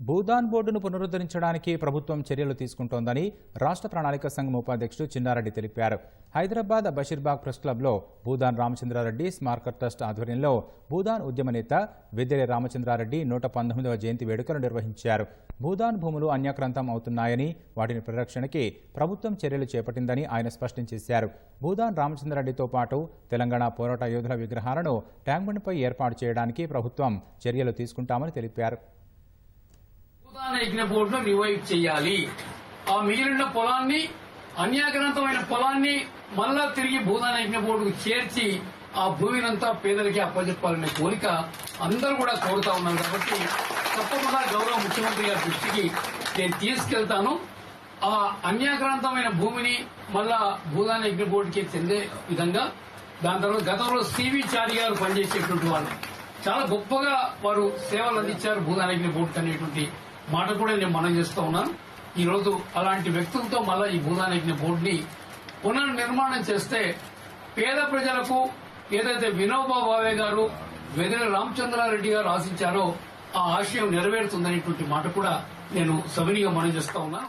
భూదాన్ బోర్డును పునరుద్ధరించడానికి ప్రభుత్వం చర్యలు తీసుకుంటోందని రాష్ట్ర ప్రణాళిక సంఘం ఉపాధ్యక్షుడు చిన్నారెడ్డి తెలిపారు. హైదరాబాద్ బషీర్బాగ్ ప్రెస్ క్లబ్లో భూదాన్ రామచంద్రారెడ్డి స్మారక ట్రస్ట్ ఆధ్వర్యంలో భూదాన్ ఉద్యమ నేత వెద్దెలి రామచంద్రారెడ్డి నూట పంతొమ్మిదవ జయంతి వేడుకలు నిర్వహించారు. భూదాన్ భూములు అన్యాక్రాంతం అవుతున్నాయని వాటిని పరిరక్షణకి ప్రభుత్వం చర్యలు చేపట్టిందని ఆయన స్పష్టం చేశారు. భూదాన్ రామచంద్రారెడ్డితో పాటు తెలంగాణ పోరాట యోధుల విగ్రహాలను ట్యాంక్ బండ్పై ఏర్పాటు చేయడానికి ప్రభుత్వం చర్యలు తీసుకుంటామని తెలిపారు. భూదాన యజ్ఞ బోర్డును రివైవ్ చేయాలి. ఆ మిగిలిన పొలాన్ని అన్యాగ్రంతమైన పొలాన్ని మళ్ళా తిరిగి భూదాన యజ్ఞ బోర్డుకు చేర్చి ఆ భూమినంతా పేదలకి అప్పచెప్పాలనే కోరిక అందరూ కూడా కోరుతా ఉన్నారు కాబట్టి తప్పకుండా గౌరవ ముఖ్యమంత్రి గారి దృష్టికి నేను తీసుకెళ్తాను. ఆ అన్యాక్రాంతమైన భూమిని మళ్ళా భూదాన యజ్ఞ బోర్డుకి చెందే విధంగా దాని తర్వాత గతంలో సివి చారి గారు పనిచేసేటువంటి వాళ్ళు. చాలా గొప్పగా వారు సేవలు అందించారు భూదానగిరి బోర్డు అనేటువంటి మాట కూడా నేను మనం చేస్తూ ఉన్నాను. ఈ రోజు అలాంటి వ్యక్తులతో మళ్ళా ఈ భూదానగిరి బోర్డుని పునర్నిర్మాణం చేస్తే పేద ప్రజలకు ఏదైతే వినోబా భావే గారు వెదిన రామచంద్రారెడ్డి గారు ఆశించారో ఆ ఆశయం నెరవేరుతుందనేటువంటి మాట కూడా నేను సవినిగా మనం చేస్తా ఉన్నాను.